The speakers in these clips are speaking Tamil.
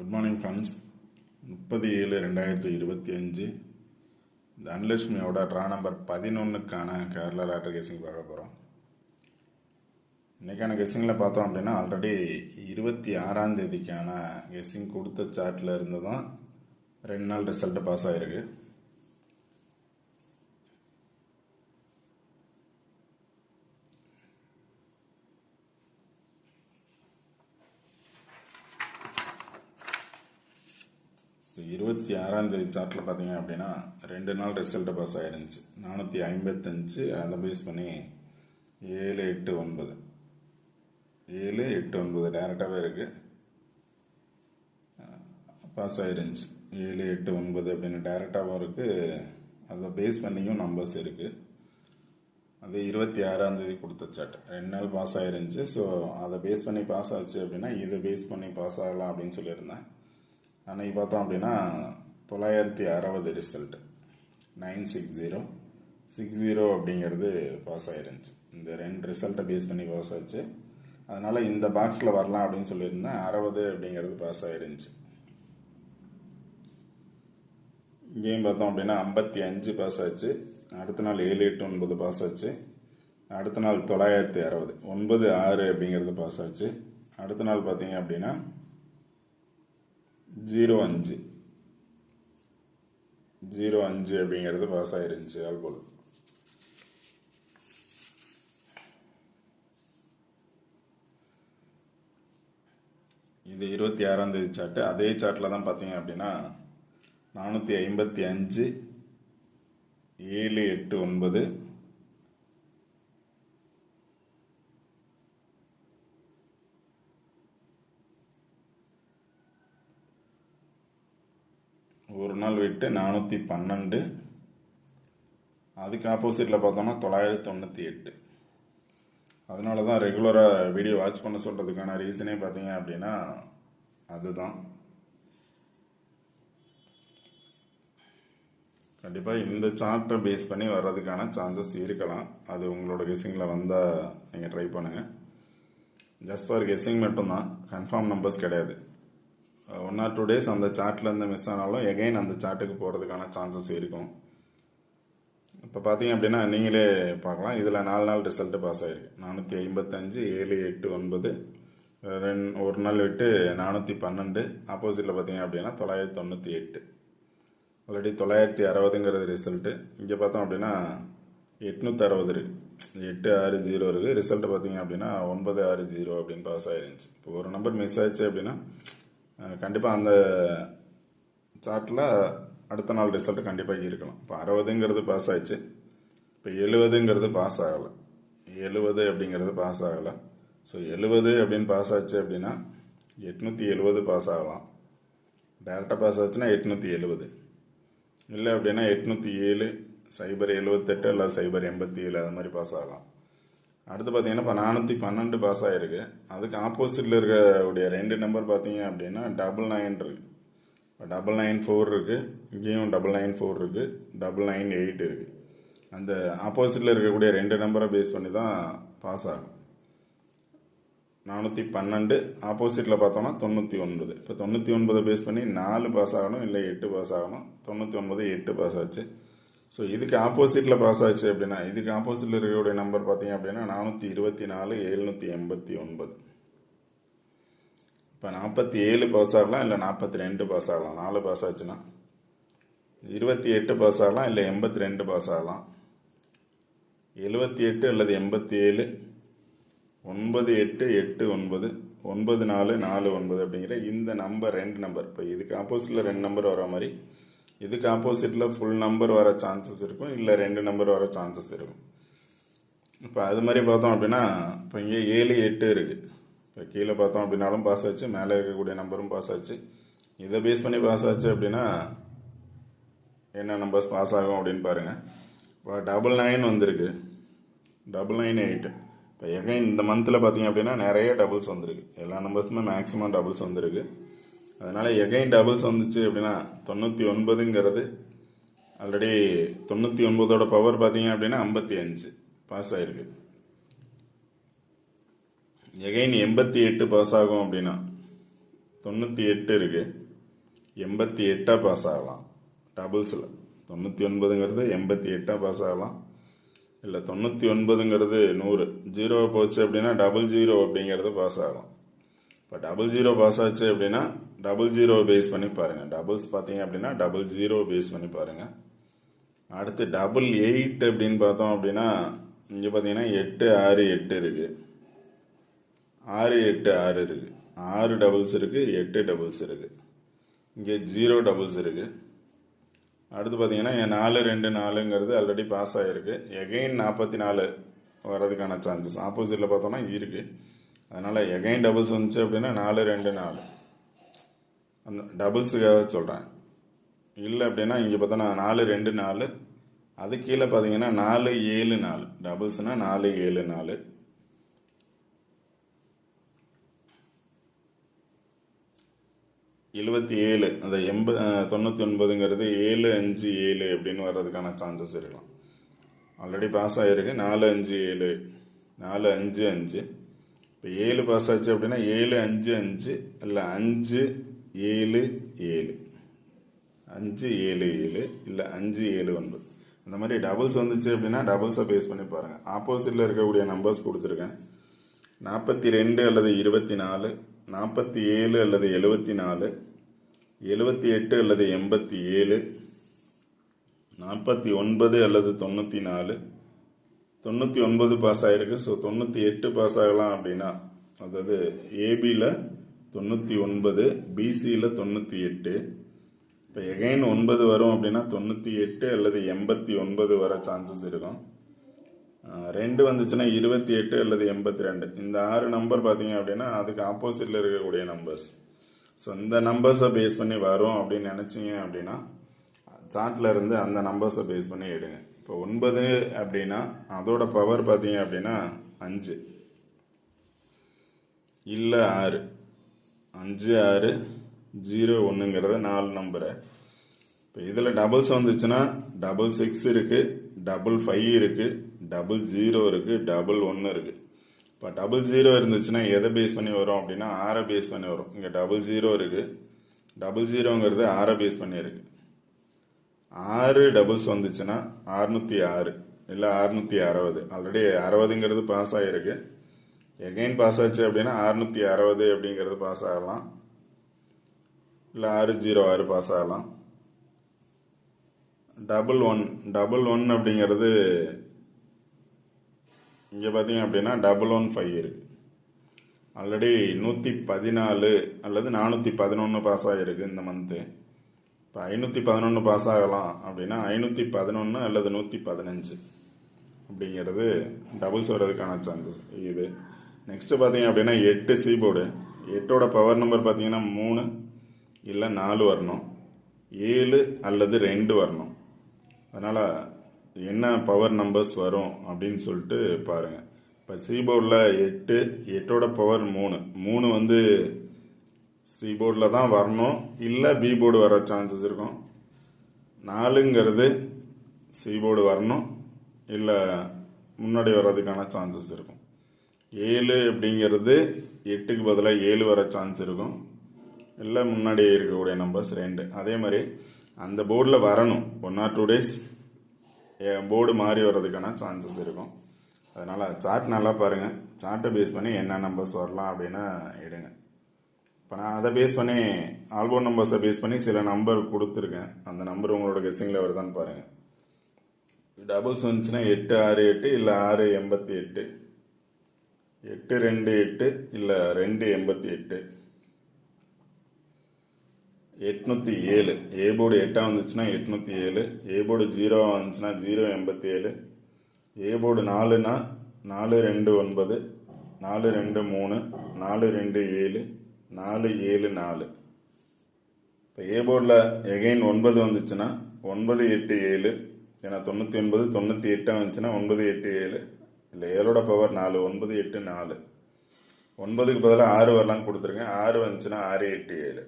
குட் மார்னிங் ஃப்ரெண்ட்ஸ் முப்பது ஏழு ரெண்டாயிரத்தி இருபத்தி அஞ்சு. தனலட்சுமியோட ட்ரா நம்பர் பதினொன்றுக்கான கேரளா லாட்டரி கேசிங் பார்க்க போகிறோம் இன்றைக்கான கெஸ்ஸிங்கில் பார்த்தோம் அப்படின்னா ஆல்ரெடி இருபத்தி ஆறாம் தேதிக்கான கெஸ்ஸிங் கொடுத்த சார்ட்டில் இருந்து தான் ரெண்டு நாள் ரிசல்ட்டு பாஸ் ஆகிருக்கு இருபத்தி ஆறாம் தேதி சார்ட்டில் பார்த்தீங்க அப்படின்னா ரெண்டு நாள் ரிசல்ட்டு பாஸ் ஆகிருந்துச்சு நானூற்றி ஐம்பத்தஞ்சு அதை பேஸ் பண்ணி ஏழு எட்டு ஒன்பது. ஏழு எட்டு ஒன்பது டேரெக்டாகவே இருக்குது பாஸ் ஆகிருந்துச்சு ஏழு எட்டு ஒன்பது அப்படின்னு டேரெக்டாகவும் இருக்குது அதை பேஸ் பண்ணியும் நம்பர்ஸ் இருக்குது அது இருபத்தி ஆறாம் தேதி கொடுத்த சாட் ரெண்டு நாள் பாஸ் ஆகிருந்துச்சு ஸோ அதை பேஸ் பண்ணி பாஸ் ஆச்சு அப்படின்னா இதை பேஸ் பண்ணி பாஸ் ஆகலாம் அப்படின்னு சொல்லியிருந்தேன். அன்னைக்கு பார்த்தோம் அப்படின்னா தொள்ளாயிரத்தி அறுபது result nine six zero six zero அப்படிங்கிறது பாஸ் ஆகிருந்துச்சு இந்த ரெண்டு ரிசல்ட்டை பேஸ் பண்ணி பாஸ் ஆச்சு. அதனால் இந்த பாக்ஸில் வரலாம் அப்படின்னு சொல்லியிருந்தேன். அறுபது அப்படிங்கிறது பாஸ் ஆகிருந்துச்சு இங்கேயும் பார்த்தோம் அப்படின்னா ஐம்பத்தி அஞ்சு பாஸ் ஆச்சு. அடுத்த நாள் ஏழு எட்டு ஒன்பது பாஸ் ஆச்சு. அடுத்த நாள் தொள்ளாயிரத்தி அறுபது. ஒன்பது ஆறு அப்படிங்கிறது பாஸ் ஆச்சு. அடுத்த நாள் பார்த்தீங்க அப்படின்னா ஜீரோ அஞ்சு. ஜீரோ அஞ்சு அப்படிங்கிறது பாஸ் ஆயிருந்துச்சு ஆல்கோல் இது இருபத்தி ஆறாம் தேதி சார்ட்டு அதே சார்ட்டில் தான் பார்த்தீங்க அப்படின்னா நானூற்றி ஐம்பத்தி அஞ்சு ஏழு எட்டு ஒன்பது ஒரு நாள் விட்டு நானூற்றி பன்னெண்டு. அதுக்கு ஆப்போசிட்டில் பார்த்தோம்னா தொள்ளாயிரத்தி தொண்ணூற்றி எட்டு. அதனால தான் ரெகுலராக வீடியோ வாட்ச் பண்ண சொல்கிறதுக்கான ரீசனே பார்த்தீங்க அப்படின்னா அதுதான். கண்டிப்பாக இந்த சார்ட்டை பேஸ் பண்ணி வர்றதுக்கான சான்சஸ் இருக்கலாம். அது உங்களோட கெஸ்ஸிங்கில் வந்தால் நீங்கள் ட்ரை பண்ணுங்கள் ஜஸ்ட் ஃபார் கெஸ்ஸிங் மட்டும்தான். கன்ஃபார்ம் நம்பர்ஸ் கிடையாது. ஒன் ஆர் டூ டேஸ் அந்த சார்ட்லேருந்து மிஸ் ஆனாலும் எகைன் அந்த சார்ட்டுக்கு போகிறதுக்கான சான்சஸ் இருக்கும். இப்போ பார்த்தீங்க அப்படின்னா நீங்களே பார்க்கலாம். இதில் நாலு நாள் ரிசல்ட்டு பாஸ் ஆகிருக்கு நானூற்றி ஐம்பத்தஞ்சு ஏழு எட்டு ஒன்பது ரெண் ஒரு நாள் விட்டு நானூற்றி பன்னெண்டு ஆப்போசிட்டில் பார்த்தீங்க அப்படின்னா தொள்ளாயிரத்தி தொண்ணூற்றி எட்டு. ஆல்ரெடி தொள்ளாயிரத்தி அறுபதுங்கிறது ரிசல்ட்டு இங்கே பார்த்தோம் அப்படின்னா எட்நூற்றி அறுபது இருக்குது எட்டு ஆறு ஜீரோ இருக்குது ரிசல்ட்டு பார்த்தீங்க அப்படின்னா ஒன்பது ஆறு ஜீரோ அப்படின்னு பாஸ் ஆயிருந்துச்சு. இப்போ ஒரு நம்பர் மிஸ் ஆயிடுச்சு அப்படின்னா கண்டிப்பாக அந்த சார்ட்டில் அடுத்த நாள் ரிசல்ட் கண்டிப்பாக இருக்கலாம். இப்போ அறுபதுங்கிறது பாஸ் ஆயிடுச்சு. இப்போ எழுபதுங்கிறது பாஸ் ஆகலை. எழுபது அப்படிங்கிறது பாஸ் ஆகலை. ஸோ எழுபது அப்படின்னு பாஸ் ஆச்சு அப்படின்னா எட்நூற்றி எழுபது பாஸ் ஆகலாம். டேரெக்டாக பாஸ் ஆச்சுன்னா எட்நூற்றி எழுபது. இல்லை அப்படின்னா எட்நூற்றி ஏழு சைபர் எழுபத்தெட்டு இல்லை சைபர் எண்பத்தி ஏழு அது மாதிரி பாஸ் ஆகலாம். அடுத்து பார்த்தீங்கன்னா இப்போ நானூற்றி பன்னெண்டு பாஸ் ஆகிருக்கு அதுக்கு ஆப்போசிட்டில் இருக்கக்கூடிய ரெண்டு நம்பர் பார்த்தீங்க அப்படின்னா டபுள் நைன் இருக்குது இப்போ டபுள் நைன் ஃபோர் இருக்குது இங்கேயும் டபுள் நைன் ஃபோர் இருக்குது டபுள் நைன் எயிட் இருக்குது அந்த ஆப்போசிட்டில் இருக்கக்கூடிய ரெண்டு நம்பரை பேஸ் பண்ணி தான் பாஸ் ஆகும். நானூற்றி பன்னெண்டு ஆப்போசிட்டில் பார்த்தோம்னா தொண்ணூற்றி ஒன்பது. இப்போ தொண்ணூற்றி ஒன்பதை பேஸ் பண்ணி நாலு பாஸ் ஆகணும் இல்லை எட்டு பாஸ் ஆகணும். தொண்ணூற்றி ஒன்பது எட்டு பாஸ் ஆச்சு. ஸோ இதுக்கு ஆப்போசிட்டில் பாஸ் ஆச்சு அப்படின்னா இதுக்கு ஆப்போசிட்டில் இருக்கக்கூடிய நம்பர் பார்த்தீங்க அப்படின்னா நானூற்றி இருபத்தி நாலு எழுநூற்றி எண்பத்தி ஒன்பது. இப்போ நாற்பத்தி ஏழு பாஸ் ஆகலாம் இல்லை நாற்பத்தி ரெண்டு பாஸ் ஆகலாம். நாலு பாஸ் ஆச்சுன்னா இருபத்தி எட்டு பாஸ் ஆகலாம் இல்லை எண்பத்தி ரெண்டு பாஸ் ஆகலாம். எழுபத்தி எட்டு அல்லது எண்பத்தி ஏழு ஒன்பது எட்டு எட்டு ஒன்பது ஒன்பது நாலு நாலு ஒன்பது அப்படிங்கிற இந்த நம்பர் ரெண்டு நம்பர் இப்போ இதுக்கு ஆப்போசிட்டில் ரெண்டு நம்பர் வர மாதிரி இதுக்கு ஆப்போசிட்டில் ஃபுல் நம்பர் வர சான்சஸ் இருக்கும். இல்லை ரெண்டு நம்பர் வர சான்சஸ் இருக்கும். இப்போ அது மாதிரி பார்த்தோம் அப்படின்னா இப்போ இங்கே ஏழு எட்டு இருக்குது இப்போ கீழே பார்த்தோம் அப்படின்னாலும் பாஸ் ஆச்சு மேலே இருக்கக்கூடிய நம்பரும் பாஸ் ஆச்சு. இதை பேஸ் பண்ணி பாஸ் ஆச்சு அப்படின்னா என்ன நம்பர்ஸ் பாஸ் ஆகும் அப்படின்னு பாருங்கள் இப்போ டபுள் நைன் வந்திருக்கு. டபுள் நைன் எயிட்டு இப்போ எகைன் இந்த மந்தில் பார்த்தீங்க அப்படின்னா நிறைய டபுள்ஸ் வந்திருக்கு. எல்லா நம்பர்ஸுமே மேக்ஸிமம் டபுள்ஸ் வந்திருக்கு. அதனால் எகைன் டபுள்ஸ் வந்துச்சு அப்படின்னா தொண்ணூற்றி ஒன்பதுங்கிறது ஆல்ரெடி தொண்ணூற்றி ஒன்பதோட பவர் பார்த்தீங்க அப்படின்னா ஐம்பத்தி அஞ்சு பாஸ் ஆகிருக்கு எகைன் எண்பத்தி எட்டு பாஸ் ஆகும் அப்படின்னா தொண்ணூற்றி எட்டு இருக்குது எண்பத்தி எட்டாக பாஸ் ஆகலாம். டபுள்ஸில் தொண்ணூற்றி ஒன்பதுங்கிறது எண்பத்தி எட்டாக பாஸ் ஆகலாம். இல்லை தொண்ணூற்றி ஒன்பதுங்கிறது நூறு ஜீரோ போச்சு அப்படின்னா டபுள் ஜீரோ அப்படிங்கிறது பாஸ் ஆகலாம். இப்போ டபுள் ஜீரோ பாஸ் ஆச்சு அப்படின்னா டபுள் ஜீரோ பேஸ் பண்ணி பாருங்கள் டபுள்ஸ் பார்த்தீங்க அப்படின்னா டபுள் ஜீரோ பேஸ் பண்ணி பாருங்கள் அடுத்து டபுள் எயிட் அப்படின்னு பார்த்தோம் அப்படின்னா இங்கே பார்த்தீங்கன்னா எட்டு ஆறு எட்டு இருக்குது ஆறு எட்டு ஆறு இருக்குது ஆறு டபுள்ஸ் இருக்குது எட்டு டபுள்ஸ் இருக்குது இங்கே ஜீரோ டபுள்ஸ் இருக்குது அடுத்து பார்த்தீங்கன்னா என் நாலு ரெண்டு நாலுங்கிறது ஆல்ரெடி பாஸ் ஆகிருக்கு எகைன் நாற்பத்தி நாலு வர்றதுக்கான சான்சஸ் ஆப்போசிட்டில் பார்த்தோம்னா இருக்குது அதனால் எகைன் டபுள்ஸ் வந்துச்சு அப்படின்னா நாலு ரெண்டு நாலு. அந்த டபுள்ஸுக்காக சொல்கிறேன் இல்லை அப்படின்னா இங்கே பார்த்தோன்னா நாலு ரெண்டு நாலு. அது கீழே பார்த்தீங்கன்னா நாலு ஏழு நாலு. டபுள்ஸ்னால் நாலு ஏழு நாலு. எழுபத்தி ஏழு அந்த எண்ப தொண்ணூற்றி ஒன்பதுங்கிறது ஏழு அஞ்சு ஏழு அப்படின்னு வர்றதுக்கான சான்சஸ் இருக்கலாம். ஆல்ரெடி பாஸ் ஆகிருக்கு நாலு அஞ்சு ஏழு. நாலு அஞ்சு அஞ்சு. இப்போ ஏழு பாஸ் ஆச்சு அப்படின்னா ஏழு அஞ்சு அஞ்சு இல்லை அஞ்சு ஏழு ஏழு. அஞ்சு ஏழு ஏழு இல்லை அஞ்சு ஏழு ஒன்பது. இந்த மாதிரி டபுள்ஸ் வந்துச்சு அப்படின்னா டபுள்ஸை பேஸ் பண்ணி பாருங்கள் ஆப்போசிட்டில் இருக்கக்கூடிய நம்பர்ஸ் கொடுத்துருக்கேன். நாற்பத்தி ரெண்டு அல்லது இருபத்தி நாலு நாற்பத்தி ஏழு அல்லது எழுபத்தி நாலு எழுபத்தி எட்டு அல்லது எண்பத்தி ஏழு நாற்பத்தி ஒன்பது அல்லது தொண்ணூற்றி நாலு தொண்ணூற்றி ஒன்பது பாஸ் ஆகிருக்கு ஸோ தொண்ணூற்றி எட்டு பாஸ் ஆகலாம் அப்படின்னா அதாவது ஏபியில் தொண்ணூற்றி ஒன்பது பிசியில் தொண்ணூற்றி எட்டு. இப்போ எகைன் ஒன்பது வரும் அப்படின்னா தொண்ணூற்றி எட்டு அல்லது எண்பத்தி ஒன்பது வர சான்சஸ் இருக்கும். ரெண்டு வந்துச்சுன்னா இருபத்தி எட்டு அல்லது எண்பத்தி ரெண்டு. இந்த ஆறு நம்பர் பார்த்தீங்க அப்படின்னா அதுக்கு ஆப்போசிட்டில் இருக்கக்கூடிய நம்பர்ஸ் ஸோ இந்த நம்பர்ஸை பேஸ் பண்ணி வரும் அப்படின்னு நினச்சிங்க அப்படின்னா சார்ட்டில் இருந்து அந்த நம்பர்ஸை பேஸ் பண்ணி எடுங்க. இப்போ ஒன்பது அப்படின்னா அதோட பவர் பார்த்தீங்க அப்படின்னா அஞ்சு. இல்லை ஆறு. அஞ்சு ஆறு ஜீரோ ஒன்றுங்கிறத நாலு நம்பரை இப்போ இதில் டபுள்ஸ் வந்துச்சுன்னா டபுள் சிக்ஸ் இருக்குது டபுள் ஃபைவ் இருக்குது டபுள் ஜீரோ இருக்குது டபுள் ஒன்று இருக்குது இப்போ டபுள் ஜீரோ இருந்துச்சுன்னா எதை பேஸ் பண்ணி வரும் அப்படின்னா ஆறை பேஸ் பண்ணி வரும். இங்கே டபுள் ஜீரோ இருக்குது டபுள் ஜீரோங்கிறது ஆறை பேஸ் பண்ணி இருக்குது ஆறு டபுள்ஸ் வந்துச்சுன்னா அறுநூற்றி ஆறு இல்லை அறுநூற்றி அறுபது. ஆல்ரெடி அறுபதுங்கிறது பாஸ் ஆகிருக்கு எகைன் பாஸ் ஆச்சு அப்படின்னா அறுநூற்றி அறுபது அப்படிங்கிறது பாஸ் ஆகலாம். இல்லை ஆறு ஜீரோ ஆறு பாஸ் ஆகலாம். டபுள் ஒன் டபுள் ஒன் அப்படிங்கிறது இங்கே பார்த்தீங்க அப்படின்னா டபுள் ஒன் ஃபைவ் இருக்குது ஆல்ரெடி நூற்றி பதினாலு அல்லது நானூற்றி பதினொன்று பாஸ் ஆகிருக்கு இந்த மந்த்து இப்போ ஐநூற்றி பதினொன்று பாஸ் ஆகலாம் அப்படின்னா ஐநூற்றி பதினொன்று அல்லது நூற்றி பதினஞ்சு அப்படிங்கிறது டபுள்ஸ் வர்றதுக்கான சான்சஸ் இது நெக்ஸ்ட்டு பார்த்தீங்க அப்படின்னா எட்டு சி போர்டு எட்டோட பவர் நம்பர் பார்த்தீங்கன்னா மூணு இல்லை நாலு வரணும். ஏழு அல்லது ரெண்டு வரணும். அதனால் என்ன பவர் நம்பர்ஸ் வரும் அப்படின்னு சொல்லிட்டு பாருங்கள் இப்போ சி போர்டில் எட்டு எட்டோட பவர் மூணு. மூணு வந்து சி போர்டில் தான் வரணும். இல்லை பி போர்டு வர சான்சஸ் இருக்கும். நாலுங்கிறது சி போர்டு வரணும். இல்லை முன்னாடி வர்றதுக்கான சான்சஸ் இருக்கும். ஏழு அப்படிங்கிறது எட்டுக்கு பதிலாக ஏழு வர சான்ஸ் இருக்கும். இல்லை முன்னாடி இருக்கக்கூடிய நம்பர்ஸ் ரெண்டு. அதே மாதிரி அந்த போர்டில் வரணும். One or two days board மாறி வர்றதுக்கான சான்சஸ் இருக்கும். அதனால் சார்ட் நல்லா பாருங்கள் சார்ட்டை பேஸ் பண்ணி என்ன நம்பர்ஸ் வரலாம் அப்படின்னு எடுங்க. இப்போ நான் அதை பேஸ் பண்ணி ஆல்பம் நம்பர்ஸை பேஸ் பண்ணி சில நம்பர் கொடுத்துருக்கேன். அந்த நம்பர் உங்களோட கெஸ்ஸிங்கில் வருதான்னு பாருங்கள் டபுள்ஸ் வந்துச்சுன்னா எட்டு ஆறு எட்டு இல்லை ஆறு எண்பத்தி எட்டு. எட்டு ரெண்டு எட்டு இல்லை ரெண்டு எண்பத்தி எட்டு. எட்நூற்றி ஏழு. ஏ போர்டு எட்டாக வந்துச்சுன்னா எட்நூற்றி ஏழு. ஏ போர்டு ஜீரோவாக வந்துச்சுன்னா ஜீரோ எண்பத்தி ஏழு. ஏ போர்டு நாலுனா நாலு ரெண்டு ஒன்பது. நாலு ரெண்டு மூணு. நாலு ரெண்டு ஏழு. நாலு ஏழு நாலு. இப்போ ஏ போர்டில் எகைன் ஒன்பது வந்துச்சுன்னா ஒன்பது எட்டு ஏழு. ஏன்னா தொண்ணூற்றி ஒன்பது தொண்ணூற்றி எட்டாக வந்துச்சுன்னா ஒன்பது எட்டு ஏழு. இல்லை ஏழோட பவர் நாலு ஒன்பது எட்டு நாலு. ஒன்பதுக்கு பதிலாக ஆறு வரலாம் கொடுத்துருக்கேன். ஆறு வந்துச்சுன்னா ஆறு எட்டு ஏழு.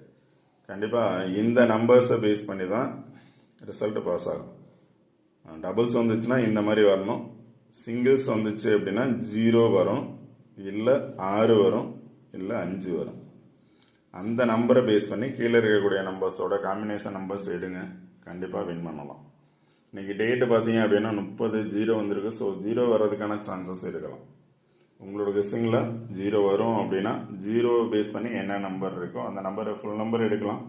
கண்டிப்பாக இந்த நம்பர்ஸை பேஸ் பண்ணி தான் ரிசல்ட்டு பாஸ் ஆகும். டபுள்ஸ் வந்துச்சுன்னா இந்த மாதிரி வரணும். சிங்கிள்ஸ் வந்துச்சு அப்படின்னா ஜீரோ வரும். இல்லை ஆறு வரும். இல்லை அஞ்சு வரும். அந்த நம்பரை பேஸ் பண்ணி கீழே இருக்கக்கூடிய நம்பர்ஸோட காம்பினேஷன் நம்பர்ஸ் எடுங்க. கண்டிப்பாக வின் பண்ணலாம். இன்றைக்கி டேட்டு பார்த்தீங்க அப்படின்னா முப்பது ஜீரோ வந்திருக்கு. ஸோ ஜீரோ வர்றதுக்கான சான்சஸ் இருக்கலாம். உங்களோட கெஸ்ஸிங்கில் ஜீரோ வரும் அப்படின்னா ஜீரோ பேஸ் பண்ணி என்ன நம்பர் இருக்கோ அந்த நம்பரை ஃபுல் நம்பர் எடுக்கலாம்.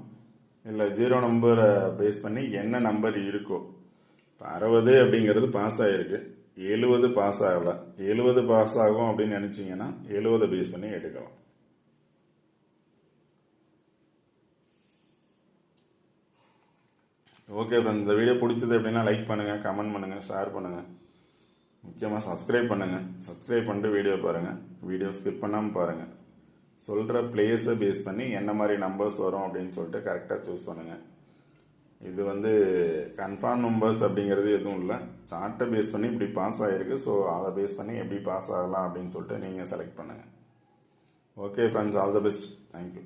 இல்லை ஜீரோ நம்பரை பேஸ் பண்ணி என்ன நம்பர் இருக்கோ. இப்போ அறுபது அப்படிங்கிறது பாஸ் ஆகிருக்கு எழுபது பாஸ் ஆகலை. எழுபது பாஸ் ஆகும் அப்படின்னு நினச்சிங்கன்னா எழுபதை பேஸ் பண்ணி எடுக்கலாம். ஓகே ஃப்ரெண்ட் இந்த வீடியோ பிடிச்சது அப்படின்னா லைக் பண்ணுங்கள் கமெண்ட் பண்ணுங்கள் ஷேர் பண்ணுங்கள் முக்கியமாக சப்ஸ்கிரைப் பண்ணுங்கள் சப்ஸ்கிரைப் பண்ணிட்டு வீடியோ பாருங்கள் வீடியோ ஸ்கிப் பண்ணாமல் பாருங்கள் சொல்கிற பிளேஸை பேஸ் பண்ணி என்ன மாதிரி நம்பர்ஸ் வரும் அப்படின்னு சொல்லிட்டு கரெக்டாக சூஸ் பண்ணுங்கள் இது வந்து கன்ஃபார்ம் நம்பர்ஸ் அப்படிங்கிறது எதுவும் இல்லை. சார்ட்டை பேஸ் பண்ணி இப்படி பாஸ் ஆகிருக்கு ஸோ அதை பேஸ் பண்ணி எப்படி பாஸ் ஆகலாம் அப்படின்னு சொல்லிட்டு நீங்கள் செலக்ட் பண்ணுங்கள் okay friends all the best thank you